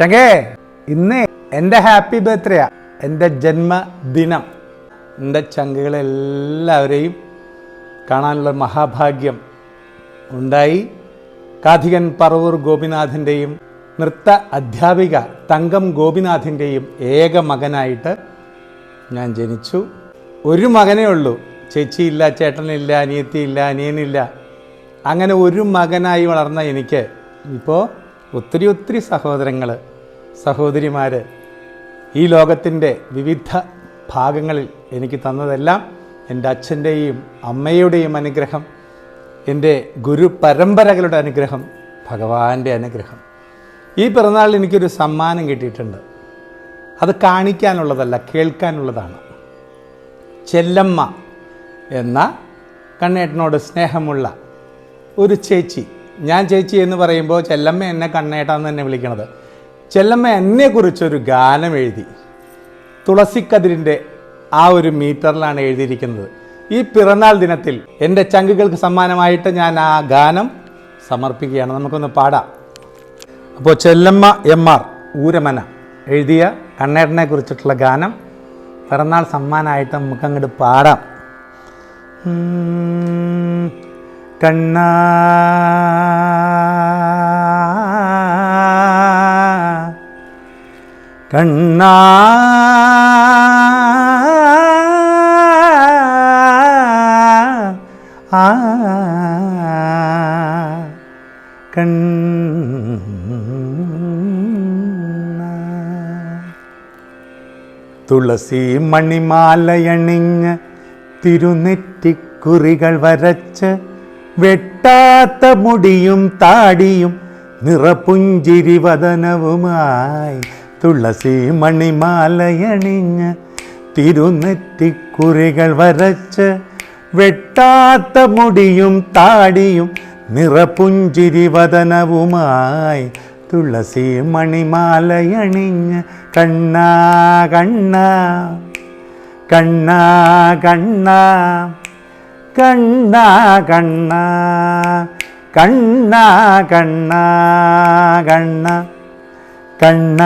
ചങ്ങേ ഇന്ന് എന്റെ ഹാപ്പി ബർത്ത്ഡേയാ. എന്റെ ജന്മദിനം. എന്റെ ചങ്കുകളെല്ലാവരെയും കാണാനുള്ള മഹാഭാഗ്യം ഉണ്ടായി. കാധികൻ പറവൂർ ഗോപിനാഥിന്റെയും നൃത്ത അധ്യാപിക തങ്കം ഗോപിനാഥിന്റെയും ഏക മകനായിട്ട് ഞാൻ ജനിച്ചു. ഒരു മകനേ ഉള്ളൂ. ചേച്ചിയില്ല ചേട്ടനില്ല അനിയത്തിയില്ല അനിയനില്ല അങ്ങനെ ഒരു മകനായി വളർന്ന എനിക്ക് ഇപ്പോൾ ഒത്തിരി ഒത്തിരി സഹോദരങ്ങൾ സഹോദരിമാർ ഈ ലോകത്തിന്റെ വിവിധ ഭാഗങ്ങളിൽ എനിക്ക് തന്നതെല്ലാം എന്റെ അച്ഛന്റെയും അമ്മയുടെയും അനുഗ്രഹം എന്റെ ഗുരു പരമ്പരകളുടെ അനുഗ്രഹം ഭഗവാന്റെ അനുഗ്രഹം. ഈ പിറന്നാളിൽ എനിക്കൊരു സമ്മാനം കിട്ടിയിട്ടുണ്ട്. അത് കാണിക്കാനുള്ളതല്ല കേൾക്കാനുള്ളതാണ്. ചെല്ലമ്മ എന്ന കണ്ണേട്ടനോട് സ്നേഹമുള്ള ഒരു ചേച്ചി ഞാൻ ചേച്ചി എന്ന് പറയുമ്പോൾ ചെല്ലമ്മ എന്നെ കണ്ണേട്ടാന്ന് തന്നെ വിളിക്കണത്. ചെല്ലമ്മ എന്നെക്കുറിച്ചൊരു ഗാനം എഴുതി. തുളസിക്കതിരിന്റെ ആ ഒരു മീറ്ററിലാണ് എഴുതിയിരിക്കുന്നത്. ഈ പിറന്നാൾ ദിനത്തിൽ എന്റെ ചങ്കുകൾക്ക് സമ്മാനമായിട്ട് ഞാൻ ആ ഗാനം സമർപ്പിക്കുകയാണ്. നമുക്കൊന്ന് പാടാം. അപ്പോൾ ചെല്ലമ്മ എം ആർ ഊരമന എഴുതിയ കണ്ണേട്ടനെ കുറിച്ചിട്ടുള്ള ഗാനം. പിറന്നാൾ സമ്മാനമായിട്ട് നമുക്കങ്ങോട്ട് പാടാം. കണ്ണാ. കണ്ണാ. ആ. തുളസി മണിമാലയണിഞ്ഞ് തിരുനെറ്റിക്കുറികൾ വരച്ച് വെട്ടാത്ത മുടിയും താടിയും നിറപുഞ്ചിരി വതനവുമായി തുളസി മണിമാലയണിഞ്ഞ് തിരുനെറ്റിക്കുറികൾ വരച്ച് വെട്ടാത്ത മുടിയും താടിയും നിറപുഞ്ചിരി വതനവുമായി തുളസി മണിമാലയണിഞ്ഞ് കണ്ണാ കണ്ണാ കണ്ണാ കണ്ണാ കണ്ണാ കണ്ണ കണ്ണ കണ്ണ കണ്ണ കണ്ണ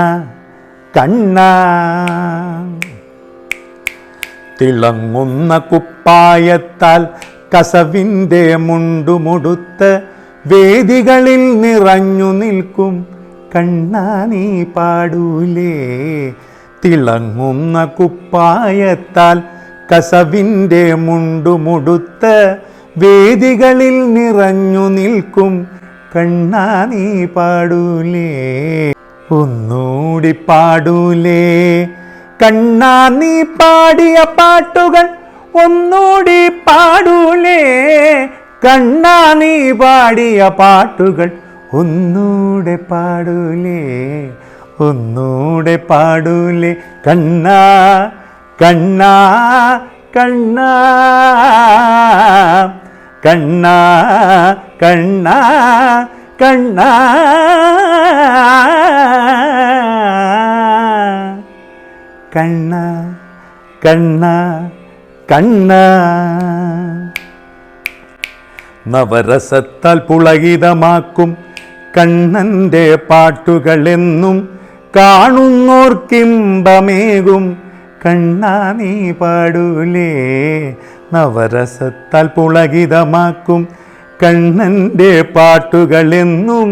കണ്ണ. തിളങ്ങുന്ന കുപ്പായത്താൽ കസവിന്റെ മുണ്ടുമുടുത്ത് വേദികളിൽ നിറഞ്ഞു നിൽക്കും. കണ്ണ നീ പാടൂലേ തിളങ്ങുന്ന കുപ്പായത്താൽ കസവിന്റെ മുണ്ടുമുടുത്ത് വേദികളിൽ നിറഞ്ഞു നിൽക്കും. കണ്ണാ നീ പാടൂലേ ഒന്നൂടി പാടൂലേ. കണ്ണാ നീ പാടിയ പാട്ടുകൾ ഒന്നൂടി പാടൂലേ. കണ്ണാ നീ പാടിയ പാട്ടുകൾ ഒന്നൂടെ പാടൂലേ ഒന്നൂടെ പാടൂലേ. കണ്ണാ കണ്ണാ കണ്ണാ കണ്ണാ കണ്ണാ കണ്ണാ. കണ്ണ കണ്ണ കണ്ണ. നവരസത്താൽ പുളകിതമാക്കും കണ്ണന്റെ പാട്ടുകളെന്നും കാണുന്നോർക്കിമ്പമേകും കണ്ണാ നീ പാടൂലേ. നവരസത്താൽ പുളകിതമാക്കും കണ്ണന്റെ പാട്ടുകളെന്നും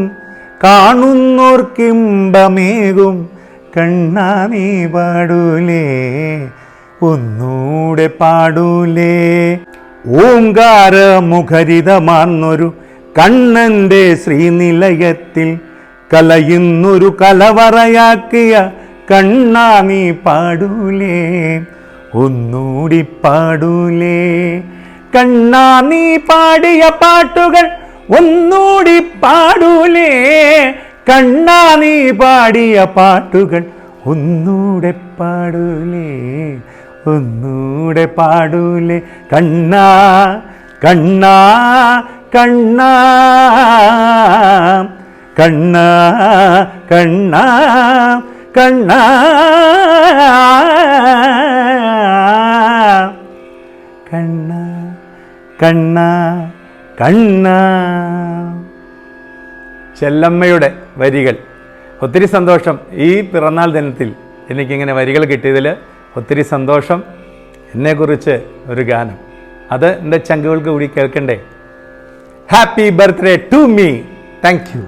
കാണുന്നോർക്കിമ്പമേകും കണ്ണാ നീ പാടൂലേ ഒന്നൂടെ പാടൂലേ. ഓങ്കാര മുഖരിതമാർന്നൊരു കണ്ണന്റെ ശ്രീനിലയത്തിൽ കലയുന്നൊരു കലവറയാക്കിയ കണ്ണാ നീ പാടൂലേ ഒന്നൂടി പാടൂലേ. കണ്ണാ നീ പാടിയ പാട്ടുകൾ ഒന്നൂടി പാടൂലേ. കണ്ണാ നീ പാടിയ പാട്ടുകൾ ഒന്നൂടെ പാടൂലേ ഒന്നൂടെ പാടൂലേ. കണ്ണാ കണ്ണാ കണ്ണാ കണ്ണാ കണ്ണാ. കണ്ണാ. കണ്ണ കണ്ണ കണ്ണ. ചെല്ലമ്മയുടെ വരികൾ. ഒത്തിരി സന്തോഷം ഈ പിറന്നാൾ ദിനത്തിൽ എനിക്കിങ്ങനെ വരികൾ കിട്ടിയതിൽ ഒത്തിരി സന്തോഷം. എന്നെക്കുറിച്ച് ഒരു ഗാനം. അത് എന്റെ ചങ്കുകൾക്ക് കൂടി കേൾക്കണ്ടേ? Happy birthday to me thank you